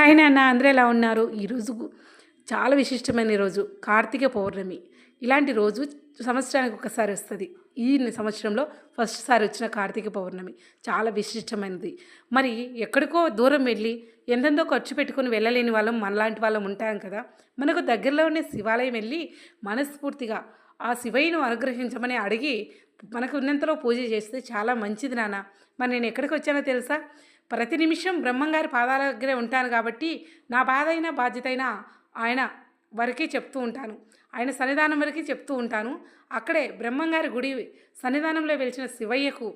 Hi నాన్న అందరూ ఎలా ఉన్నారు? ఈరోజు చాలా విశిష్టమైన రోజు. కార్తీక పౌర్ణమి. ఇలాంటి రోజు సంవత్సరానికి ఒకసారి వస్తుంది. ఈ సంవత్సరంలో ఫస్ట్ సారి వచ్చిన కార్తీక పౌర్ణమి. చాలా విశిష్టమైనది. మరి ఎక్కడికో దూరం వెళ్ళి ఎంతెంతో ఖర్చు పెట్టుకొని వెళ్ళలేని వాళ్ళం మనలాంటి వాళ్ళం ఉంటాం కదా. మనకు దగ్గరలో ఉన్న శివాలయం వెళ్ళి మనస్ఫూర్తిగా ఆ శివయ్యను అనుగ్రహించమని అడిగి మనకు ఉన్నంతలో పూజ చేస్తే చాలా మంచిది నాన్న. మరి నేను ఎక్కడికి వచ్చానో తెలుసా? ప్రతి నిమిషం బ్రహ్మంగారి పాదాల దగ్గరే ఉంటాను కాబట్టి నా బాధ అయినా బాధ్యత అయినా ఆయన వరకే చెప్తూ ఉంటాను. ఆయన సన్నిధానం వరకే చెప్తూ ఉంటాను. అక్కడే బ్రహ్మంగారి గుడి సన్నిధానంలో వెలిచిన శివయ్యకు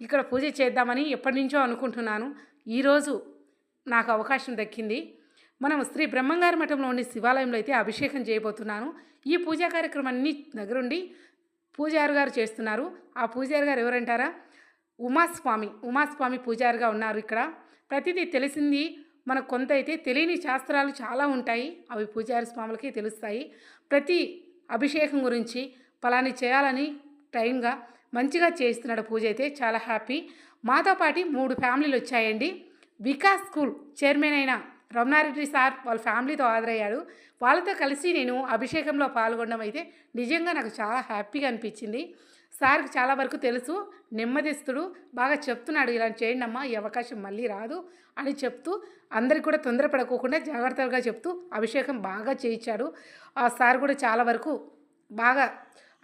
ఇక్కడ పూజ చేద్దామని ఎప్పటి నుంచో అనుకుంటున్నాను. ఈరోజు నాకు అవకాశం దక్కింది. మనం శ్రీ బ్రహ్మంగారి ఉండే శివాలయంలో అయితే అభిషేకం చేయబోతున్నాను. ఈ పూజా కార్యక్రమాన్ని దగ్గరుండి పూజారి గారు చేస్తున్నారు. ఆ పూజారి గారు ఎవరంటారా? ఉమాస్వామి ఉమాస్వామి పూజారిగా ఉన్నారు ఇక్కడ. ప్రతిదీ తెలిసింది మనకు కొంత అయితే తెలియని శాస్త్రాలు చాలా ఉంటాయి. అవి పూజారి స్వాములకి తెలుస్తాయి. ప్రతి అభిషేకం గురించి పలాని చేయాలని టైంగా మంచిగా చేస్తున్నాడు పూజ అయితే చాలా హ్యాపీ. మాతో పాటు మూడు ఫ్యామిలీలు వచ్చాయండి. వికాస్ స్కూల్ చైర్మన్ అయిన రమణారెడ్డి సార్ వాళ్ళ ఫ్యామిలీతో హాజరయ్యాడు. వాళ్ళతో కలిసి నేను అభిషేకంలో పాల్గొనడం అయితే నిజంగా నాకు చాలా హ్యాపీగా అనిపించింది. సార్కి చాలా వరకు తెలుసు. నెమ్మదిస్తుడు. బాగా చెప్తున్నాడు. ఇలా చేయండి అమ్మా. ఈ అవకాశం మళ్ళీ రాదు అని చెప్తూ అందరికి కూడా తొందరపడకోకుండా జాగ్రత్తగా చెప్తూ అభిషేకం బాగా చేయించాడు. ఆ సార్ కూడా చాలా వరకు బాగా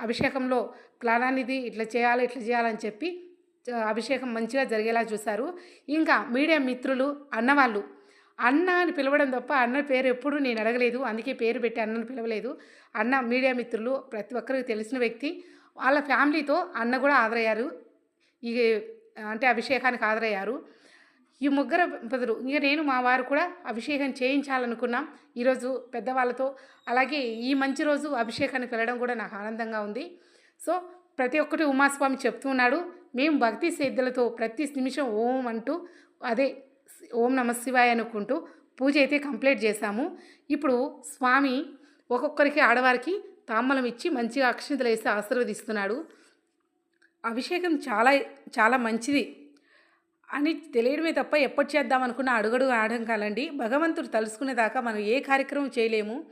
అభిషేకంలో ప్లానాన్ని ఇట్లా చేయాలి ఇట్లా చేయాలని చెప్పి అభిషేకం మంచిగా జరిగేలా చూశారు. ఇంకా మీడియా మిత్రులు అన్నవాళ్ళు అన్న అని పిలవడం తప్ప అన్న పేరు ఎప్పుడు నేను అడగలేదు. అందుకే పేరు పెట్టి అన్నను పిలవలేదు. అన్న మీడియా మిత్రులు ప్రతి ఒక్కరికి తెలిసిన వ్యక్తి వాళ్ళ ఫ్యామిలీతో అన్న కూడా ఆదరయ్యారు. ఈ అంటే అభిషేకానికి ఆదరయ్యారు. ఈ ముగ్గురు బదులు ఇంకా నేను మా వారు కూడా అభిషేకం చేయించాలనుకున్నాం ఈరోజు పెద్దవాళ్ళతో. అలాగే ఈ మంచి రోజు అభిషేకానికి వెళ్ళడం కూడా నాకు ఆనందంగా ఉంది. సో ప్రతి ఒక్కటి ఉమాస్వామి చెప్తూ ఉన్నాడు. మేము భక్తి శ్రద్ధలతో ప్రతి నిమిషం ఓం అంటూ అదే ఓం నమ శివాయ అనుకుంటూ పూజ అయితే కంప్లీట్ చేశాము. ఇప్పుడు స్వామి ఒక్కొక్కరికి ఆడవారికి తాంబలం ఇచ్చి మంచిగా అక్షింతలు వేసి ఆశీర్వదిస్తున్నాడు. అభిషేకం చాలా చాలా మంచిది అని తెలియడమే తప్ప ఎప్పటి చేద్దాం అనుకున్న అడుగడు ఆడంకాలండి భగవంతుడు తలుసుకునేదాకా మనం ఏ కార్యక్రమం చేయలేము.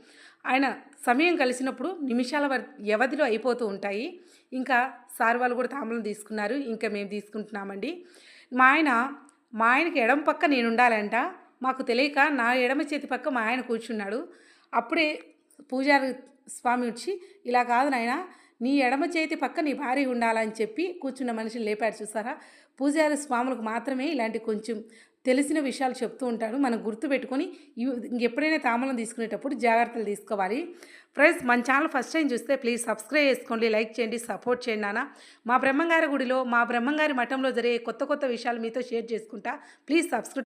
ఆయన సమయం కలిసినప్పుడు నిమిషాల వ్యవధిలో అయిపోతూ ఉంటాయి. ఇంకా సార్ వాళ్ళు కూడా తామలం తీసుకున్నారు. ఇంకా మేము తీసుకుంటున్నామండి. మా ఆయన మా ఆయనకి ఎడమ పక్క నేను ఉండాలంట. మాకు తెలియక నా ఎడమ చేతి పక్క మా ఆయన కూర్చున్నాడు. అప్పుడే పూజారి స్వామి వచ్చి ఇలా కాదు నాయన నీ ఎడమ చేతి పక్క నీ భార్య ఉండాలని చెప్పి కూర్చున్న మనిషిని లేపాడు చూసారా? పూజారి స్వాములకు మాత్రమే ఇలాంటి కొంచెం తెలిసిన విషయాలు చెప్తూ ఉంటాడు. మనం గుర్తుపెట్టుకొని ఎప్పుడైనా ఇంకెప్పుడైనా తామలం తీసుకునేటప్పుడు జాగ్రత్తలు తీసుకోవాలి. ఫ్రెండ్స్ మన ఛానల్ ఫస్ట్ టైం చూస్తే ప్లీజ్ సబ్స్క్రైబ్ చేసుకోండి లైక్ చేయండి సపోర్ట్ చేయండి నాన్న. మా బ్రహ్మంగారి గుడిలో మా బ్రహ్మంగారి మఠంలో జరిగే కొత్త కొత్త విషయాలు మీతో షేర్ చేసుకుంటా. Please subscribe